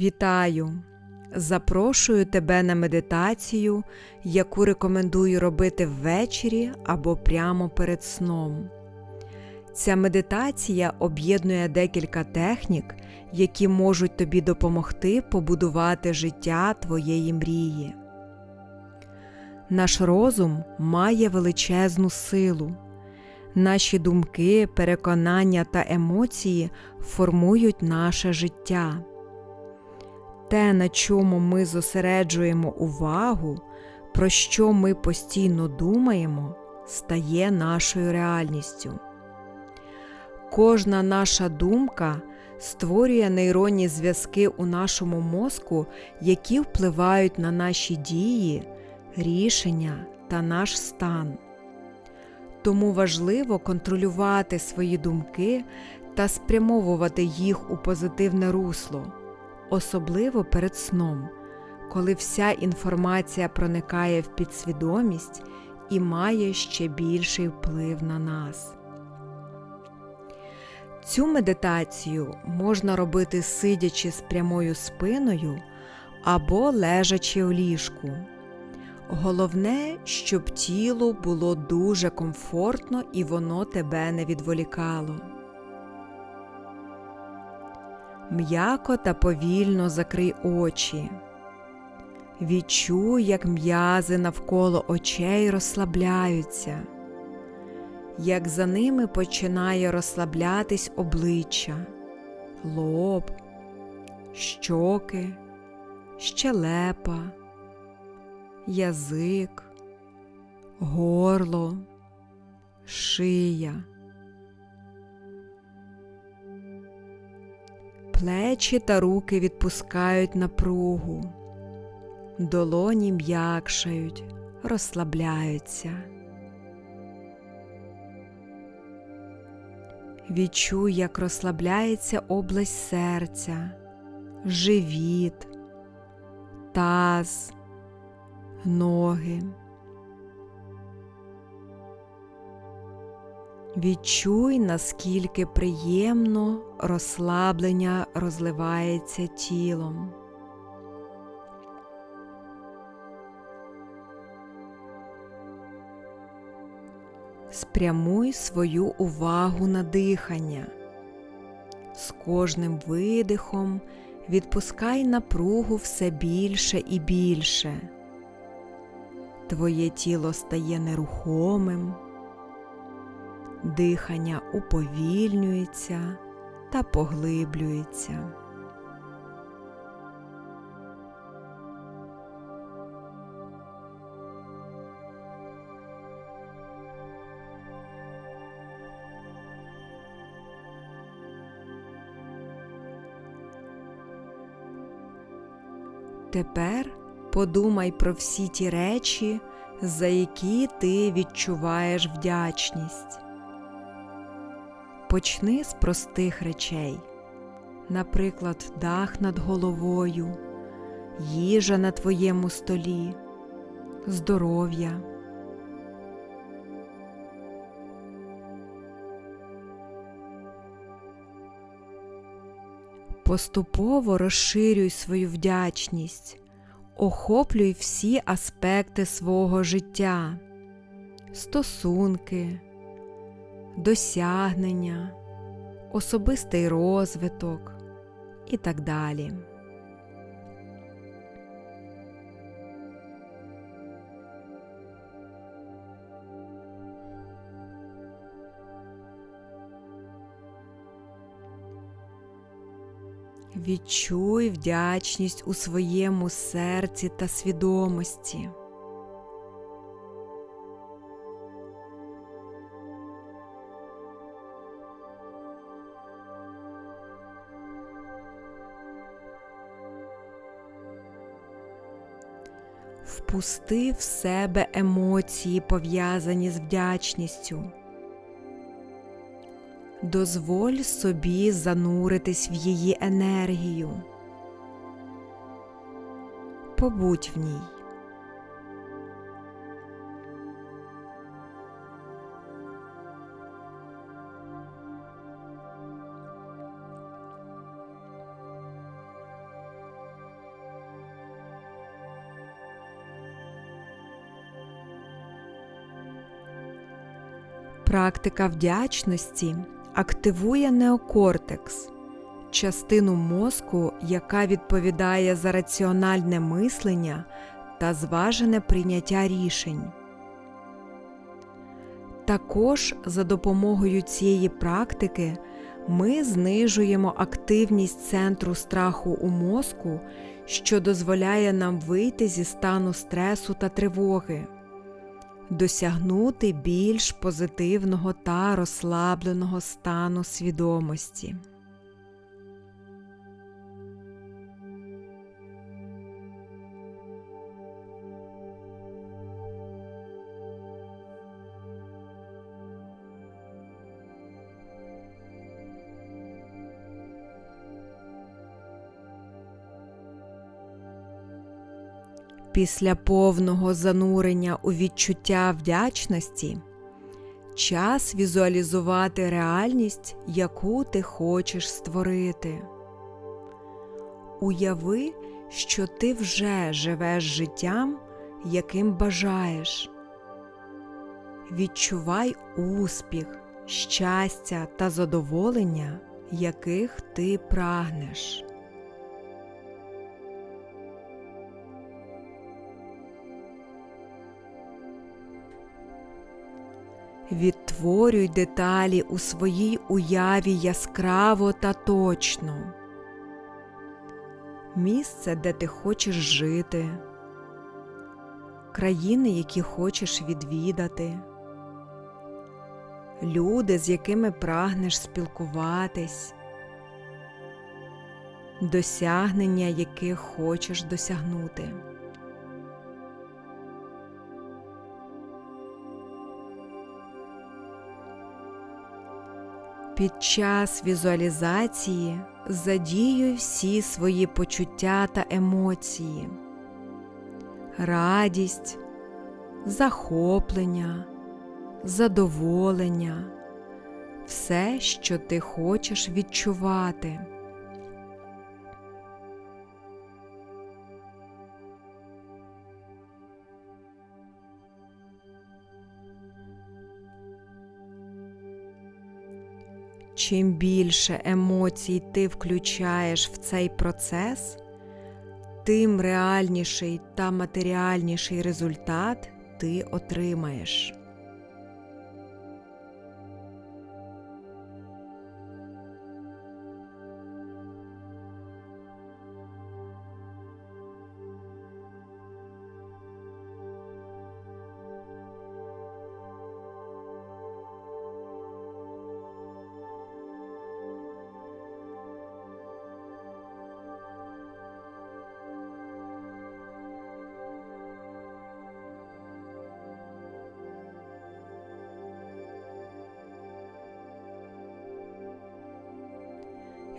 Вітаю! Запрошую тебе на медитацію, яку рекомендую робити ввечері або прямо перед сном. Ця медитація об'єднує декілька технік, які можуть тобі допомогти побудувати життя твоєї мрії. Наш розум має величезну силу. Наші думки, переконання та емоції формують наше життя. Те, на чому ми зосереджуємо увагу, про що ми постійно думаємо, стає нашою реальністю. Кожна наша думка створює нейронні зв'язки у нашому мозку, які впливають на наші дії, рішення та наш стан. Тому важливо контролювати свої думки та спрямовувати їх у позитивне русло, особливо перед сном, коли вся інформація проникає в підсвідомість і має ще більший вплив на нас. Цю медитацію можна робити сидячи з прямою спиною або лежачи в ліжку. Головне, щоб тілу було дуже комфортно і воно тебе не відволікало. М'яко та повільно закрий очі. Відчуй, як м'язи навколо очей розслабляються, як за ними починає розслаблятись обличчя, лоб, щоки, щелепа язик, горло, шия, плечі та руки відпускають напругу, долоні м'якшають, розслабляються. Відчуй, як розслабляється область серця, живіт, таз ноги. Відчуй, наскільки приємно розслаблення розливається тілом. Спрямуй свою увагу на дихання. З кожним видихом відпускай напругу все більше і більше. Твоє тіло стає нерухомим, дихання уповільнюється та поглиблюється. Тепер подумай про всі ті речі, за які ти відчуваєш вдячність. Почни з простих речей, наприклад, дах над головою, їжа на твоєму столі, здоров'я. Поступово розширюй свою вдячність, охоплюй всі аспекти свого життя, стосунки, досягнення, особистий розвиток і так далі. Відчуй вдячність у своєму серці та свідомості. Впусти в себе емоції, пов'язані з вдячністю. Дозволь собі зануритись в її енергію. Побудь в ній. Практика вдячності активує неокортекс, частину мозку, яка відповідає за раціональне мислення та зважене прийняття рішень. Також за допомогою цієї практики ми знижуємо активність центру страху у мозку, що дозволяє нам вийти зі стану стресу та тривоги, досягнути більш позитивного та розслабленого стану свідомості. Після повного занурення у відчуття вдячності час візуалізувати реальність, яку ти хочеш створити. Уяви, що ти вже живеш життям, яким бажаєш. Відчувай успіх, щастя та задоволення, яких ти прагнеш. Відтворюй деталі у своїй уяві яскраво та точно. Місце, де ти хочеш жити, країни, які хочеш відвідати, люди, з якими прагнеш спілкуватись, досягнення, яких хочеш досягнути. Під час візуалізації задіюй всі свої почуття та емоції, радість, захоплення, задоволення, все, що ти хочеш відчувати. Чим більше емоцій ти включаєш в цей процес, тим реальніший та матеріальніший результат ти отримаєш.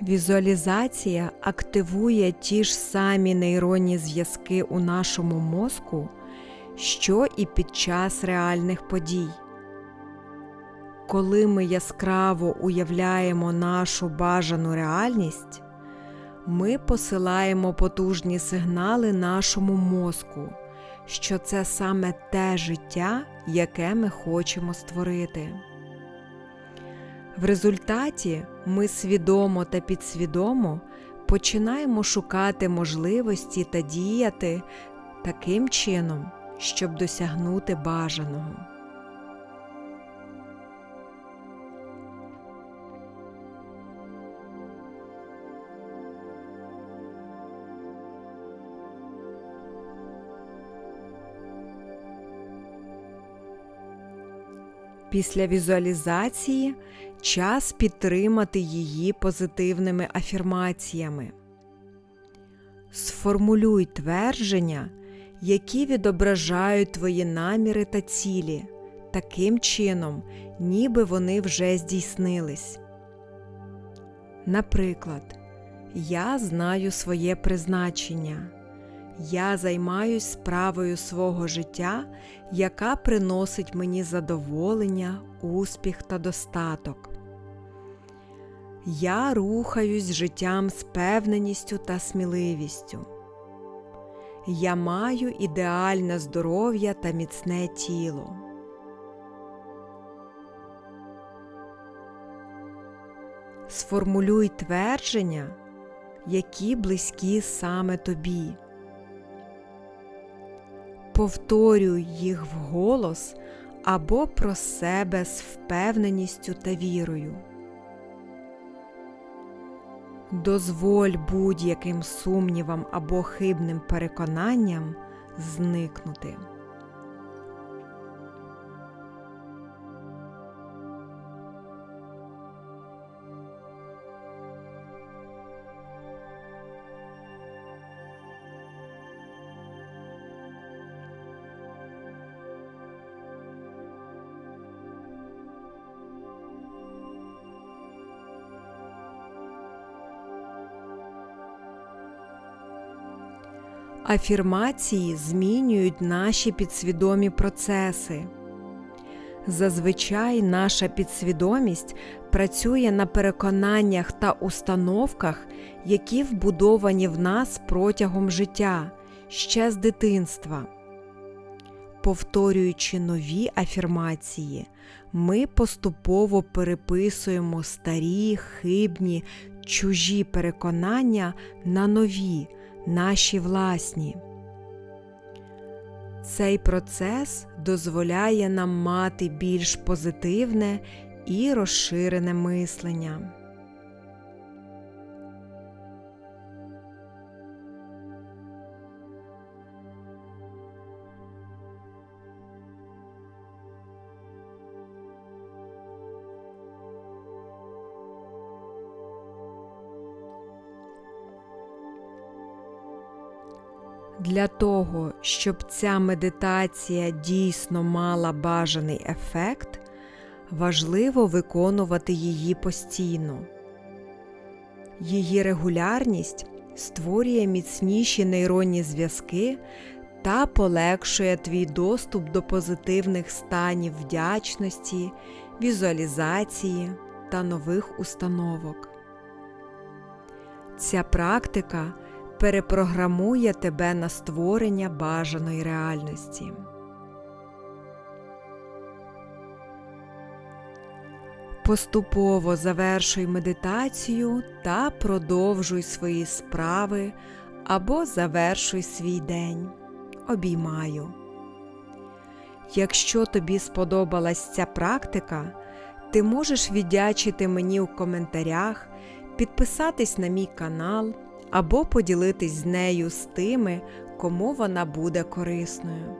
Візуалізація активує ті ж самі нейронні зв'язки у нашому мозку, що і під час реальних подій. Коли ми яскраво уявляємо нашу бажану реальність, ми посилаємо потужні сигнали нашому мозку, що це саме те життя, яке ми хочемо створити. В результаті ми свідомо та підсвідомо починаємо шукати можливості та діяти таким чином, щоб досягнути бажаного. Після візуалізації час підтримати її позитивними афірмаціями. Сформулюй твердження, які відображають твої наміри та цілі, таким чином, ніби вони вже здійснились. Наприклад, я знаю своє призначення. Я займаюсь справою свого життя, яка приносить мені задоволення, успіх та достаток. Я рухаюсь життям з певненістю та сміливістю. Я маю ідеальне здоров'я та міцне тіло. Сформулюй твердження, які близькі саме тобі. Повторюй їх вголос або про себе з впевненістю та вірою. Дозволь будь-яким сумнівам або хибним переконанням зникнути. Афірмації змінюють наші підсвідомі процеси. Зазвичай наша підсвідомість працює на переконаннях та установках, які вбудовані в нас протягом життя ще з дитинства. Повторюючи нові афірмації, ми поступово переписуємо старі, хибні, чужі переконання на нові наші власні. Цей процес дозволяє нам мати більш позитивне і розширене мислення. Для того, щоб ця медитація дійсно мала бажаний ефект, важливо виконувати її постійно. Її регулярність створює міцніші нейронні зв'язки та полегшує твій доступ до позитивних станів вдячності, візуалізації та нових установок. Ця практика перепрограмує тебе на створення бажаної реальності. Поступово завершуй медитацію та продовжуй свої справи або завершуй свій день. Обіймаю. Якщо тобі сподобалась ця практика, ти можеш віддячити мені у коментарях, підписатись на мій канал або поділитись з нею з тими, кому вона буде корисною.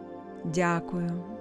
Дякую.